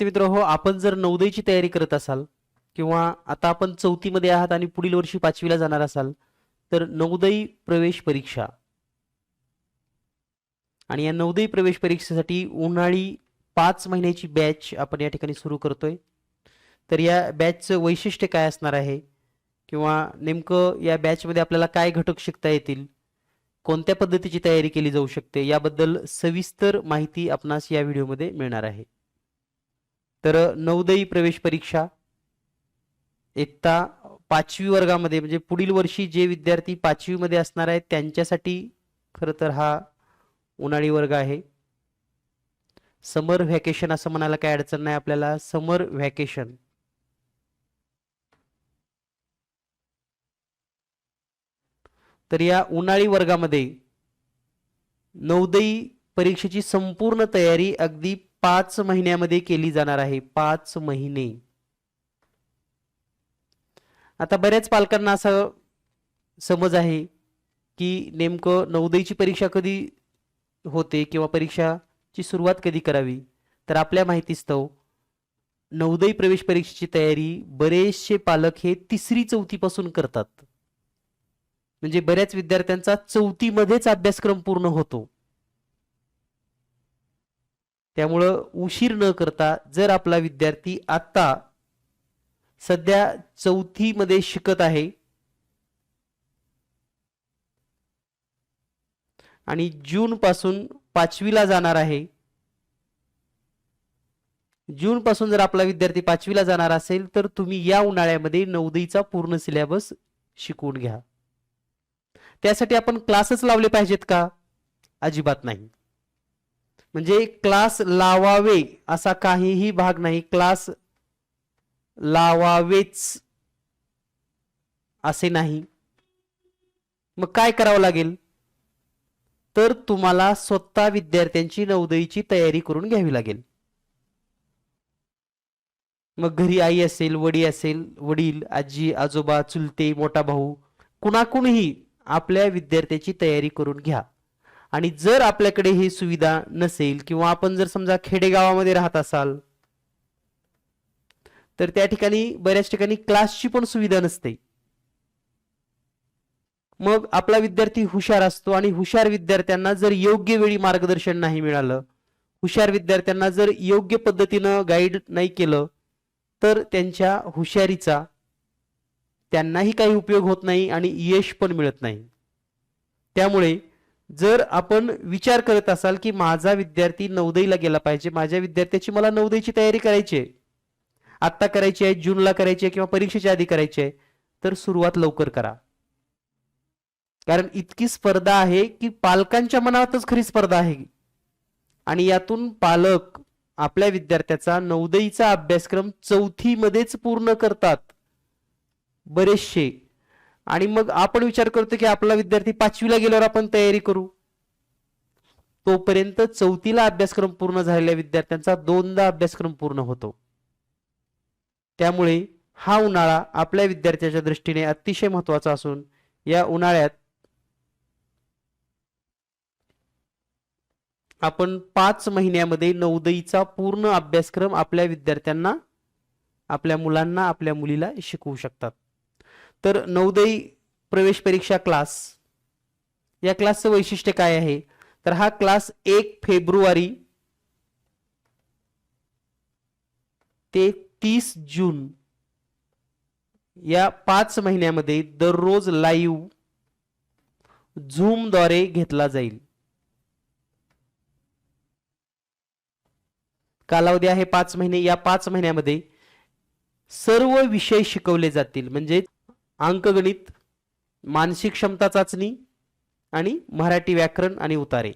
ते मित्र हो आपण जर नवोदयची तयारी करत असाल किंवा आता आपण चौथीमध्ये आहात आणि पुढील वर्षी पाचवीला जाणार असाल तर नवोदय प्रवेश परीक्षा आणि या नवोदय प्रवेश परीक्षेसाठी उन्हाळी पाच महिन्याची बॅच आपण या ठिकाणी सुरू करतोय. तर या बॅचचं वैशिष्ट्य काय असणार आहे? किंवा नेमकं या बॅचमध्ये आपल्याला काय घटक शिकता येतील? कोणत्या पद्धतीची तयारी केली जाऊ शकते? याबद्दल सविस्तर माहिती आपणास या व्हिडिओमध्ये मिळणार आहे. तर नवोदयी प्रवेश परीक्षा एकता पाचवी वर्गामध्ये म्हणजे पुढील वर्षी जे विद्यार्थी पाचवीमध्ये असणार आहेत त्यांच्यासाठी खरं तर हा उन्हाळी वर्ग आहे. समर व्हॅकेशन असं म्हणायला काय अडचण नाही आपल्याला. Summer vacation. तर या उन्हाळी वर्गामध्ये नवोदयी परीक्षेची संपूर्ण तयारी अगदी पाच महिन्यामध्ये केली जाणार आहे. पाच महिने. आता बऱ्याच पालकांना असं समज आहे की नेमकं नवोदयची परीक्षा कधी होते किंवा परीक्षाची सुरुवात कधी करावी? तर आपल्या माहितीस्तव नवोदय प्रवेश परीक्षेची तयारी बरेचसे पालक हे तिसरी चौथीपासून करतात. म्हणजे बऱ्याच विद्यार्थ्यांचा चौथीमध्येच अभ्यासक्रम पूर्ण होतो. त्यामुळं उशीर न करता जर आपला विद्यार्थी आता सध्या चौथीमध्ये शिकत आहे आणि जून पासून पाचवीला जाणार आहे जून पासून जर आपला विद्यार्थी पाचवीला जाणार असेल तर तुम्ही या उन्हाळ्यामध्ये नवोदयीचा पूर्ण सिलेबस शिकवून घ्या. त्यासाठी आपण क्लासच लावले पाहिजेत का? अजिबात नाही. म्हणजे क्लास लावावे असा काहीही भाग नाही. क्लास लावावेच असे नाही. मग काय करावं लागेल? तर तुम्हाला स्वतः विद्यार्थ्यांची नवोदयीची तयारी करून घ्यावी लागेल. मग घरी आई असेल वडी असेल वडील आजी आजोबा चुलते मोठा भाऊ कुणाकुणही आपल्या विद्यार्थ्याची तयारी करून घ्या. आणि जर आपल्याकडे ही सुविधा नसेल किंवा आपण जर समजा खेडेगावामध्ये राहत असाल तर त्या ठिकाणी बऱ्याच ठिकाणी क्लासची पण सुविधा नसते. मग आपला विद्यार्थी हुशार असतो आणि हुशार विद्यार्थ्यांना जर योग्य वेळी मार्गदर्शन नाही मिळालं हुशार विद्यार्थ्यांना जर योग्य पद्धतीनं गाईड नाही केलं तर त्यांच्या हुशारीचा त्यांनाही काही उपयोग होत नाही आणि यश पण मिळत नाही. त्यामुळे जर आपण विचार करत असाल की माझा विद्यार्थी नवदईला गेला पाहिजे माझ्या विद्यार्थ्याची मला नवदईची तयारी करायची आहे. आत्ता करायची आहे जूनला करायची आहे किंवा परीक्षेच्या आधी करायची आहे तर सुरुवात लवकर करा. कारण इतकी स्पर्धा आहे की पालकांच्या मनातच खरी स्पर्धा आहे. आणि यातून पालक आपल्या विद्यार्थ्याचा नवदईचा अभ्यासक्रम चौथीमध्येच पूर्ण करतात. बरेचसे आणि मग आपण विचार करतो की आपला विद्यार्थी पाचवीला गेल्यावर आपण तयारी करू. तोपर्यंत चौथीला अभ्यासक्रम पूर्ण झालेल्या विद्यार्थ्यांचा दोनदा अभ्यासक्रम पूर्ण होतो. त्यामुळे हा उन्हाळा आपल्या विद्यार्थ्याच्या दृष्टीने अतिशय महत्त्वाचा असून या उन्हाळ्यात आपण पाच महिन्यामध्ये नवदईचा पूर्ण अभ्यासक्रम आपल्या विद्यार्थ्यांना आपल्या मुलांना आपल्या मुलीला शिकवू शकतात. तर नवोदयी प्रवेश परीक्षा क्लास. या क्लासचं वैशिष्ट्य काय आहे? तर हा क्लास एक फेब्रुवारी ते तीस जून या पाच महिन्यामध्ये दररोज लाईव्ह झूमद्वारे घेतला जाईल. कालावधी आहे पाच महिने. या पाच महिन्यामध्ये सर्व विषय शिकवले जातील. म्हणजे अंकगणित मानसिक क्षमता चाचणी आणि मराठी व्याकरण आणि उतारे.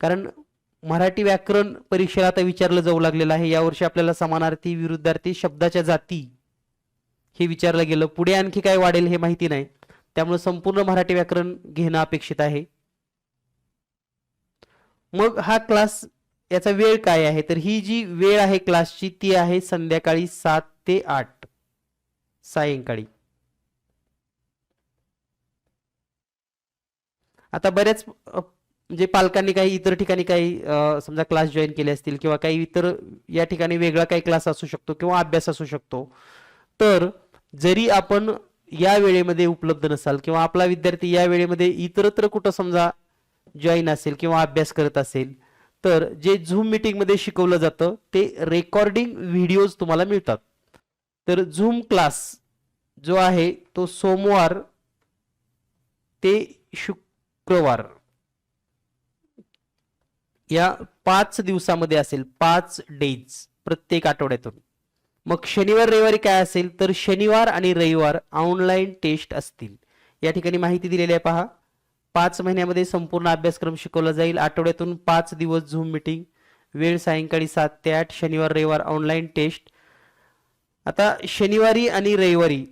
कारण मराठी व्याकरण परीक्षेला आता विचारलं जाऊ लागलेलं आहे. यावर्षी आपल्याला समानार्थी विरुद्धार्थी शब्दाच्या जाती हे विचारलं गेलं. पुढे आणखी काय वाढेल हे माहिती नाही. त्यामुळे संपूर्ण मराठी व्याकरण घेणं अपेक्षित आहे. मग हा क्लास याचा वेळ काय आहे? तर ही जी वेळ आहे क्लासची ती आहे संध्याकाळी सात ते आठ. सायंकाळी. आता बऱ्याच म्हणजे पालकांनी काही इतर ठिकाणी काही समजा क्लास जॉईन केले असतील किंवा काही इतर या ठिकाणी वेगळा काही क्लास असू शकतो किंवा अभ्यास असू शकतो. तर जरी आपण या वेळेमध्ये उपलब्ध नसाल किंवा आपला विद्यार्थी या वेळेमध्ये इतरत्र कुठं समजा जॉईन असेल किंवा अभ्यास करत असेल तर जे झूम मीटिंगमध्ये शिकवलं जातं ते रेकॉर्डिंग व्हिडिओज तुम्हाला मिळतात. तर झूम क्लास जो आहे तो सोमवार ते शुक्रवार. या पाच दिवसामध्ये असेल पाच डेज प्रत्येक आठवड्यातून. मग शनिवार रविवारी काय असेल? तर शनिवार आणि रविवार ऑनलाईन टेस्ट असतील. या ठिकाणी माहिती दिलेली आहे पहा. पाच महिन्यामध्ये संपूर्ण अभ्यासक्रम शिकवला जाईल. आठवड्यातून पाच दिवस झूम मीटिंग वेळ सायंकाळी सात ते आठ शनिवार रविवार ऑनलाईन टेस्ट आता शनिवारी आणि रविवारी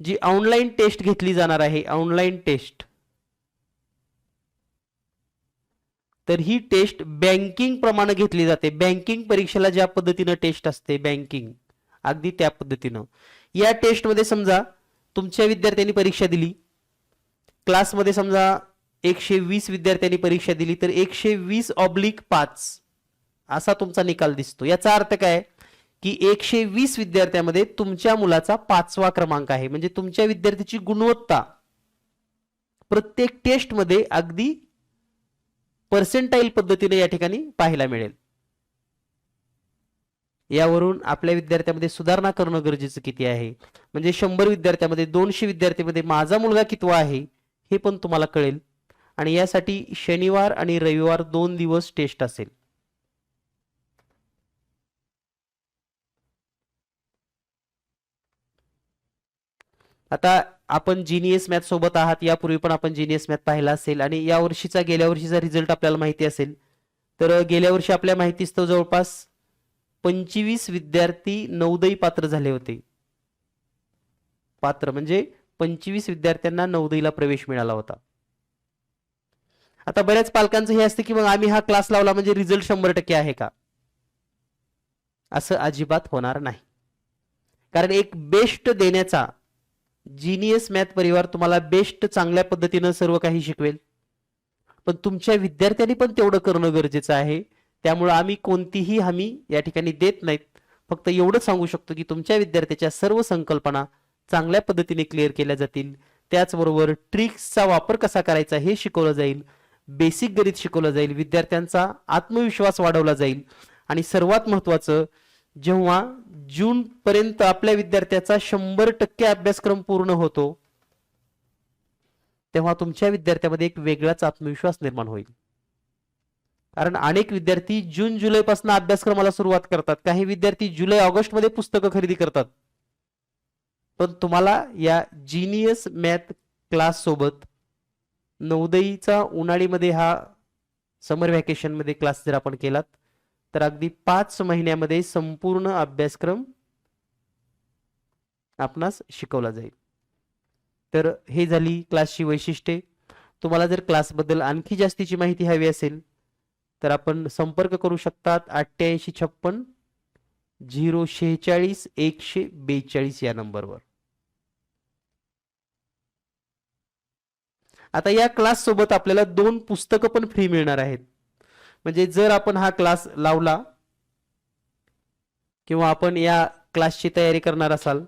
जी ऑनलाईन टेस्ट घेतली जाणार आहे ऑनलाईन टेस्ट तर ही टेस्ट बँकिंग प्रमाणे घेतली जाते. बँकिंग परीक्षेला ज्या पद्धतीनं टेस्ट असते बँकिंग अगदी त्या पद्धतीनं. या टेस्टमध्ये समजा तुमच्या विद्यार्थ्यांनी परीक्षा दिली क्लासमध्ये समजा एकशे वीस विद्यार्थ्यांनी परीक्षा दिली तर एकशे वीस ऑब्लिक पाच असा तुमचा निकाल दिसतो. याचा अर्थ काय? की एकशे वीस विद्यार्थ्यामध्ये तुमच्या मुलाचा पाचवा क्रमांक आहे. म्हणजे तुमच्या विद्यार्थ्याची गुणवत्ता प्रत्येक टेस्टमध्ये अगदी पर्सेंटाईल पद्धतीने या ठिकाणी पाहायला मिळेल. यावरून आपल्या विद्यार्थ्यामध्ये सुधारणा करणं गरजेचं किती आहे? म्हणजे शंभर विद्यार्थ्यामध्ये दोनशे विद्यार्थ्यामध्ये माझा मुलगा कितवा आहे हे पण तुम्हाला कळेल. आणि यासाठी शनिवार आणि रविवार दोन दिवस टेस्ट असेल. आता आपण जीनियस मॅथ सोबत आहात यापूर्वी पण आपण जीनियस मॅथ पाहिला असेल आणि या वर्षीचा गेल्या वर्षीचा रिझल्ट आपल्याला माहिती असेल. तर गेल्या वर्षी आपल्या माहितीच तो जवळपास पंचवीस विद्यार्थी नवदई पात्र झाले होते. पात्र म्हणजे पंचवीस विद्यार्थ्यांना नवदईला प्रवेश मिळाला होता. आता बऱ्याच पालकांचं हे असतं की मग आम्ही हा क्लास लावला म्हणजे रिझल्ट शंभर टक्के आहे का? असं अजिबात होणार नाही. कारण एक बेस्ट देण्याचा जीनियस मॅथ परिवार तुम्हाला बेस्ट चांगल्या पद्धतीनं सर्व काही शिकवेल. पण तुमच्या विद्यार्थ्यांनी पण तेवढं करणं गरजेचं आहे. त्यामुळं आम्ही कोणतीही हमी या ठिकाणी देत नाहीत. फक्त एवढंच सांगू शकतो की तुमच्या विद्यार्थ्याच्या सर्व संकल्पना चांगल्या पद्धतीने क्लिअर केल्या जातील. त्याचबरोबर ट्रिक्सचा वापर कसा करायचा हे शिकवलं जाईल. बेसिक गणित शिकवलं जाईल. विद्यार्थ्यांचा आत्मविश्वास वाढवला जाईल. आणि सर्वात महत्वाचं जेव्हा जून पर्यंत आपल्या विद्यार्थ्याचा शंभर टक्के अभ्यासक्रम पूर्ण होतो तेव्हा तुमच्या विद्यार्थ्यामध्ये एक वेगळाच आत्मविश्वास निर्माण होईल. कारण अनेक विद्यार्थी जून जुलैपासून अभ्यासक्रमाला सुरुवात करतात. काही विद्यार्थी जुलै ऑगस्टमध्ये पुस्तकं खरेदी करतात. पण तुम्हाला या जीनियस मॅथ क्लास सोबत नवदईचा उन्हाळीमध्ये हा समर व्हॅकेशनमध्ये क्लास जर आपण केलात तर अगदी पाच महिन्यामध्ये संपूर्ण अभ्यासक्रम आपणास शिकवला जाईल. तर हे झाली क्लासची वैशिष्ट्ये. तुम्हाला जर क्लासबद्दल आणखी जास्तीची माहिती हवी असेल तर आपण संपर्क करू शकतात अठ्ठ्याऐंशी छप्पन झिरो शेहेचाळीस एकशे बेचाळीस या नंबरवर. आता या क्लास सोबत आपल्याला दोन पुस्तकं पण फ्री मिळणार आहेत. म्हणजे जर आपण हा क्लास लावला किंवा आपण या क्लासची तयारी करणार असाल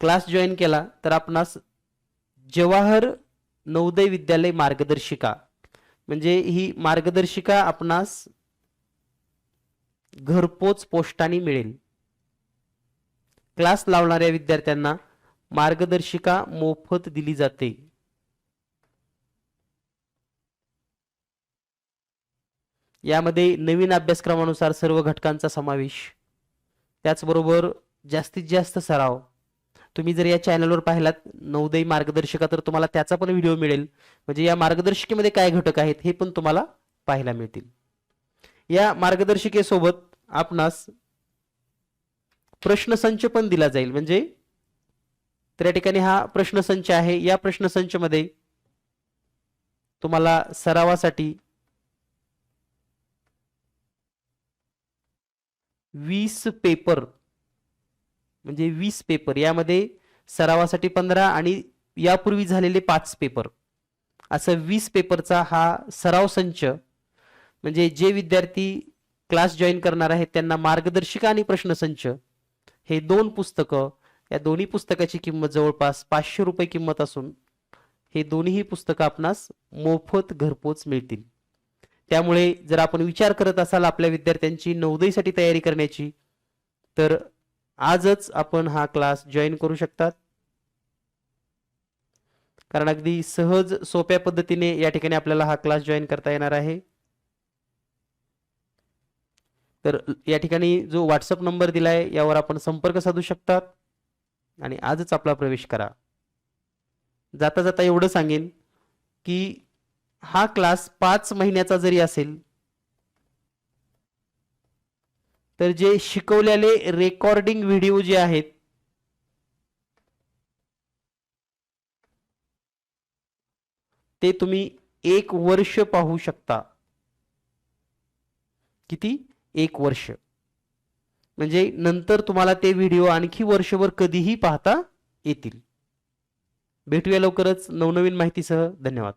क्लास जॉईन केला तर आपणास जवाहर नवोदय विद्यालय मार्गदर्शिका म्हणजे ही मार्गदर्शिका आपणास घरपोच पोस्टाने मिळेल. क्लास लावणाऱ्या विद्यार्थ्यांना मार्गदर्शिका मोफत दिली जाते. यामध्ये नवीन अभ्यासक्रमानुसार सर्व घटकांचा समावेश. त्याचबरोबर जास्तीत जास्त सराव. तुम्ही जर या चॅनलवर पाहिलात नवोदय मार्गदर्शिका तर तुम्हाला त्याचा पण व्हिडिओ मिळेल. म्हणजे या मार्गदर्शिकेमध्ये काय घटक आहेत हे पण तुम्हाला पाहायला मिळतील. या मार्गदर्शिकेसोबत आपणास प्रश्नसंच पण दिला जाईल. म्हणजे तर या ठिकाणी हा प्रश्नसंच आहे. या प्रश्नसंचमध्ये तुम्हाला सरावासाठी वीस पेपर. म्हणजे वीस पेपर. यामध्ये सरावासाठी पंधरा आणि यापूर्वी झालेले पाच पेपर. असं वीस पेपरचा हा सराव संच म्हणजे जे विद्यार्थी क्लास जॉईन करणार आहेत त्यांना मार्गदर्शिका आणि प्रश्नसंच हे दोन पुस्तकं या दोन्ही पुस्तकाची किंमत जवळपास पाचशे रुपये किंमत असून हे दोन्हीही पुस्तकं आपणास मोफत घरपोच मिळतील. त्यामुळे जर आपण विचार करत असाल आपल्या विद्यार्थ्यांची नवोदयसाठी तयारी करण्याची तर आजच आपण हा क्लास जॉईन करू शकतात. कारण अगदी सहज सोप्या पद्धतीने या ठिकाणी आपल्याला हा क्लास जॉईन करता येणार आहे. तर या ठिकाणी जो व्हॉट्सअप नंबर दिलाय यावर आपण संपर्क साधू शकतात. आणि आजच आपला प्रवेश करा. जाता जाता एवढं सांगेन की हा क्लास पाच महिन्याचा जरी असेल तर जे शिकवलेले रेकॉर्डिंग व्हिडिओ जे आहेत ते तुम्ही एक वर्ष पाहू शकता. किती? एक वर्ष. म्हणजे नंतर तुम्हाला ते व्हिडिओ आणखी वर्षभर कधीही पाहता येतील. भेटूया लवकरच नवनवीन माहितीसह. धन्यवाद.